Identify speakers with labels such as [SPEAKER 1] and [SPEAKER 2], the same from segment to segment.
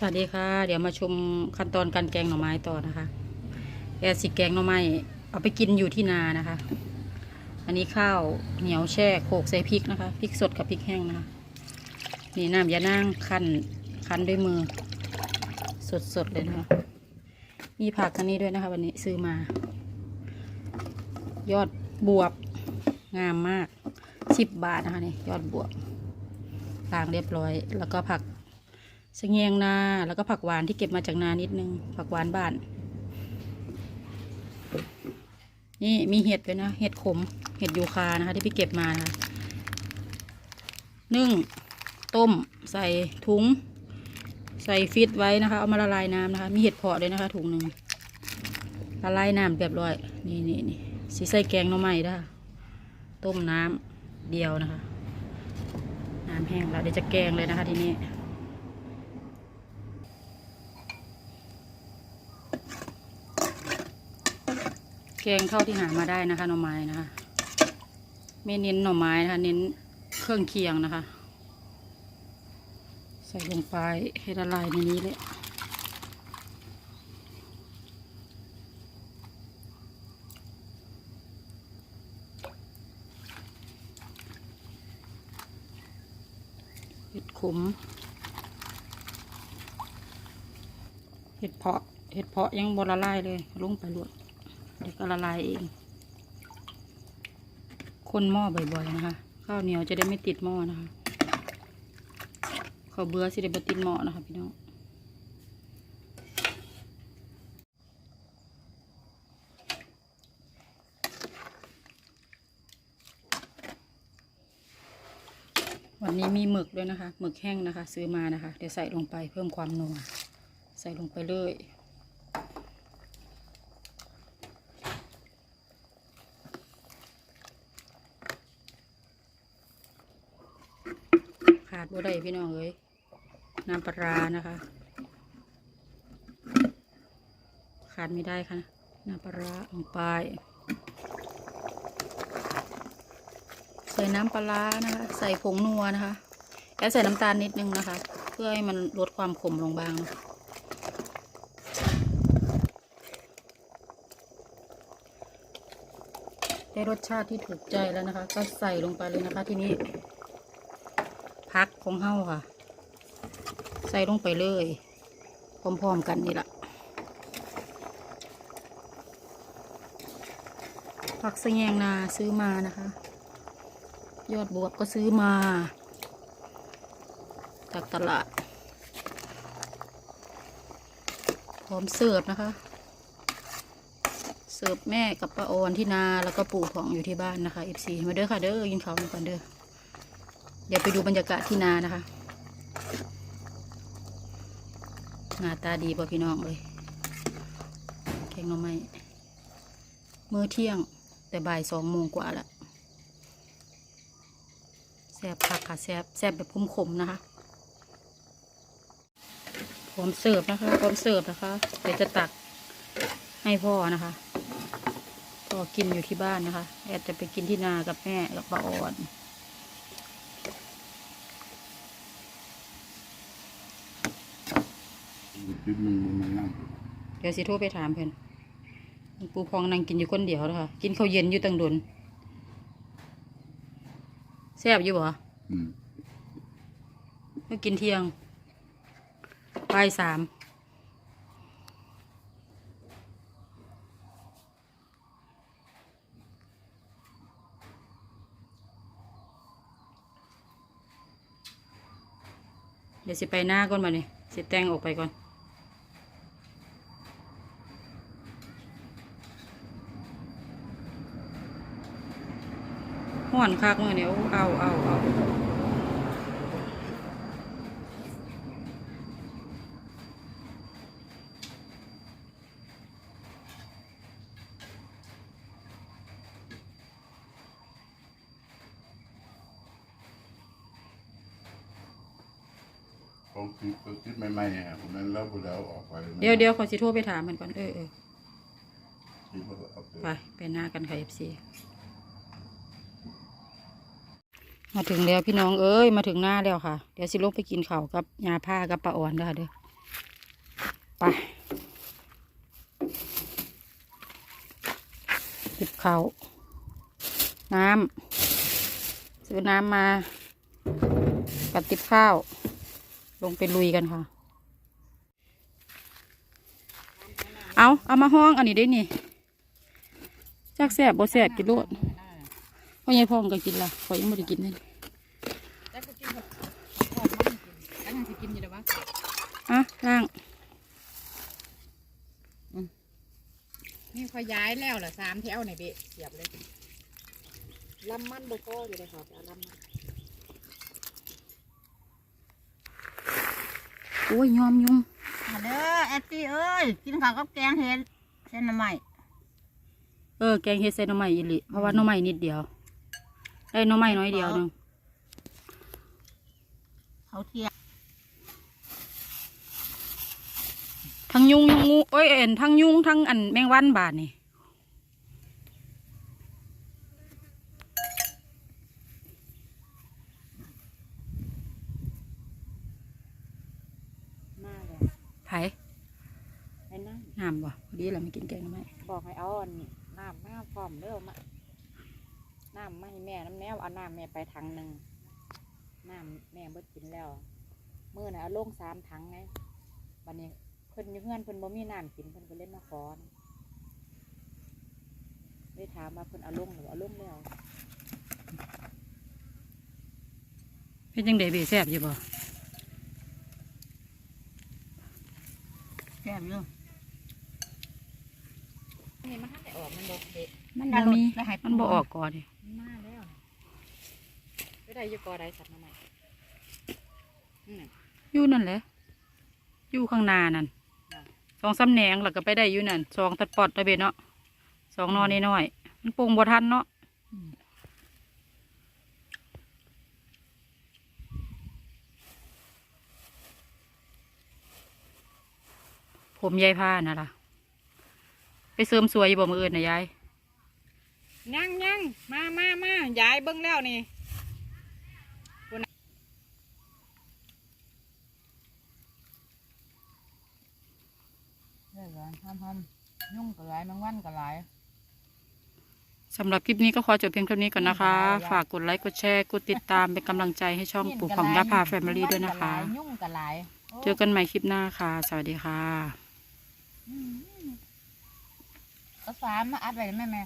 [SPEAKER 1] สวัสดีค่ะ เดี๋ยวมาชมขั้นตอนการแกงหน่อไม้ต่อนะคะแอร์สิแกงหน่อไม้เอาไปกินอยู่ที่นานะคะ อันนี้ข้าวเหนียวแช่โขกใส่พริกนะคะพริกสดกับพริกแห้งนะคะนี่น้ำยานั่งคั้นคั้นด้วยมือ สดๆเลยนะคะมีผักอันนี้ด้วยนะคะ วันนี้ซื้อมา ยอดบวบงามมากสิบบาทนะคะนี่ยอดบวบล้างเรียบร้อย แล้วก็ผัก สเงียงนาแล้วก็ผักหวานที่เก็บมาจากนานิดนึง ผักหวานบ้าน นี่มีเห็ดด้วยนะ เห็ดขม เห็ดยูคานะคะ ที่พี่เก็บมานะคะนึ่ง ต้ม ใส่ถุง ใส่ฟิตไว้นะคะ เอามาละลายน้ำนะคะ มีเห็ดเพาะด้วยนะคะ ถุงหนึ่งละลายน้ำเรียบร้อย นี่นี่นี่สีใส่แกงหน่อไม้ได้ต้มน้ำเดียวนะคะ น้ำแห้งแล้วเดี๋ยวจะแกงเลยนะคะทีนี้ กงเท่าที่หามาได้นะคะหน่อไม้นะคะ ไม่เน้นหน่อไม้นะคะ เน้นเครื่องเคียงนะคะ ใส่ลงไปให้ละลายในนี้เลยเห็ดขม เห็ดเพาะ เห็ดเพาะยังบละลายเลยลงไปลวก เดี๋ยวก็ละลายเอง คนหม้อบ่อยๆนะคะ ข้าวเหนียวจะได้ไม่ติดหม้อนะคะข้าวเบื่อสิได้บ่ติดหม้อนะคะพี่น้องวันนี้มีหมึกด้วยนะคะ หมึกแห้งนะคะ ซื้อมานะคะ เดี๋ยวใส่ลงไปเพิ่มความนัว ใส่ลงไปเลย บ่ได้พี่น้องเอ้ยน้ำปลานะคะขาดไม่ได้ค่ะน้ำปลาร้าลงไปใส่น้ำปลานะคะ ใส่ผงนัวนะคะแล้วใส่น้ำตาลนิดนึงนะคะ เพื่อให้มันลดความขมลงบ้างนะได้รสชาติที่ถูกใจแล้วนะคะ ก็ใส่ลงไปเลยนะคะ ทีนี้ พักของเฮาค่ะ ใส่ลงไปเลยพร้อมๆกันนี่แหละผักสะแยงนาซื้อมานะคะ ยอดบวบก็ซื้อมา จากตลาด พร้อมเสิร์ฟนะคะ เสิร์ฟแม่กับป้าออนที่นาแล้วก็ปู่ของอยู่ที่บ้านนะคะเอฟซีมาเด้อค่ะเด้อยินเขาวกันเด้อ เดี๋ยวไปดูบรรยากาศที่นานะคะหน้าตาดีป่ะพี่น้องเลยแกงหน่อไม้มื้อเที่ยงแต่บ่ายสองโมงกว่าแล้วแซบผักค่ะแซบแซบแบบขมๆนะคะพร้อมเสิร์ฟนะคะพร้อมเสิร์ฟนะคะเดี๋ยวจะตักให้พ่อนะคะพ่อกินอยู่ที่บ้านนะคะ แอดจะไปกินที่นากับแม่กับป้าอ่อน
[SPEAKER 2] คิดมันมันนั่ง
[SPEAKER 1] เดี๋ยวสิโทรไปถามเพิ่นปูพองนั่งกินอยู่คนเดียวนะคะกินข้าวเย็นอยู่ตังดนแซ่บอยู่บ่
[SPEAKER 2] อืม
[SPEAKER 1] เมื่อกินเที่ยงบ่ายสามเดี๋ยวสิไปหน้าก่อนมาเนี่ยสิแต่งออกไปก่อน ห่อนคักมือเนี่ยเอาเอาเอา
[SPEAKER 2] ของคิดก็คิดใหม่ๆอะผมนั้นแล้วบุแล้วออกไป
[SPEAKER 1] เดี๋ยวเดี๋ยวขอสิโทรไปถามมันก่อนเออเออ
[SPEAKER 2] คิดว่าเอาไป
[SPEAKER 1] ไปไปหน้ากันค่ะเอฟซี มาถึงแล้วพี่น้องเอ้ยมาถึงหน้าแล้วค่ะ เดี๋ยวสิลงไปกินข้าวกับยาผ้ากับปลาอ่อนด้อค่ะเด้อไปติบเขาวน้ำซื้อน้ำมากับติบข้าว ลงไปลุยกันค่ะ เอาเอามาห้องอันนี้ได้นี่จักแสบบ่แสบกินโลด พ่อใหญ่พ่องก็กินละขอยยังไม่ได้กินเลย
[SPEAKER 3] แล้วก็กินแบบหอมมากกินแล้วยังจะกินอยู่เลยวะ
[SPEAKER 1] อะล่าง
[SPEAKER 3] นี่เขาย้ายแล้วเหรอสามแถวในเบะเสียบเลยลำมันบ่พออยู่เลยครับเอาลำมัน
[SPEAKER 1] โอ้ยยอมยุง
[SPEAKER 4] มาเด้อแอตตี้เอ้ยกินข้าวกับแกงเห็ดเส้นน้ำใหม่
[SPEAKER 1] เออแกงเฮ็ดใส่หน่อไม้อีหลิเพราะว่าหน่อไม้นิดเดียว ได้หน่อไม้น้อยเดียวหนึง
[SPEAKER 4] เขาเทียม
[SPEAKER 1] ทั้งยุงทั้งงูเอ้ยเอ็นทั้งยุงทั้งอันแมงวันบาดนี่
[SPEAKER 3] มาเลย
[SPEAKER 1] ไผ
[SPEAKER 3] ไอ้นั่น
[SPEAKER 1] น้ำบ่พอดีเราไม่กินแกงหน่อไม้
[SPEAKER 3] บอกให้เอาอันน้ำมาพร้อมเด้อมา น้ำมาให้แม่น้ำแนวเอาน้ำแม่ไปถังหนึ่งน้ำแม่เบิดกินแล้วมื้อน่ะเอาลงสามถังไงวันนี้เพิ่นอยู่เพื่อนเพิ่นบ่มีน้ำกินเพิ่นก็เล่นมาขอนะได้ถามว่าเพิ่นเอาลงหรือเอาลงแล้ว
[SPEAKER 1] เป็นจังไดเบแซ่บอยู่บ่
[SPEAKER 4] แซ่บอยู่
[SPEAKER 3] นี่มันทันได้ออกมันบอกเด็ก
[SPEAKER 4] มัน
[SPEAKER 1] บ่
[SPEAKER 4] ดา
[SPEAKER 1] มี
[SPEAKER 4] แล้วให้
[SPEAKER 1] มันบ่ออกก่อนดิ
[SPEAKER 3] มันมาแล้ว ไม่ได้อยู่กอใดสัตว์มาใหม่นี่น่ะ
[SPEAKER 1] อยู่นั่นแหละอยู่ข้างหน้านั่นสองสำแหนงแล้วก็ไปได้อยู่นั่นสองตัดปอดตะเบ็ดเนาะสองนอนน้อยๆมันปรุงบ่ทันเนาะผมยายผ้าน่ะล่ะ ไปเสริมสวยอยู่บ่มืออื่นนะยาย
[SPEAKER 3] ยังยังมามา มาย้ายเบิ้งแล้วนี่
[SPEAKER 4] เด้อก่อนทำทำยุ่งกับหลายแมงวันกับหลาย
[SPEAKER 1] สำหรับคลิปนี้ก็ขอจบเพียงเท่านี้ก่อนนะคะ ฝากกดไลค์ กดแชร์ กดติดตาม เป็นกำลังใจให้ช่องปู่ของยาพาแฟมิลี่ด้วยนะคะ
[SPEAKER 4] ยุ่งกับหลาย
[SPEAKER 1] เจอกันใหม่คลิปหน้าค่ะ สวัสดีค่ะ
[SPEAKER 4] ก็สามมาอัดไว้แม่แม่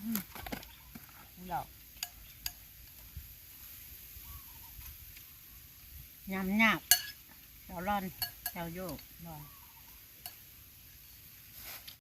[SPEAKER 4] อืมนี่ดอกยำยากเจ้าร่อนเจ้าโยก
[SPEAKER 3] บ่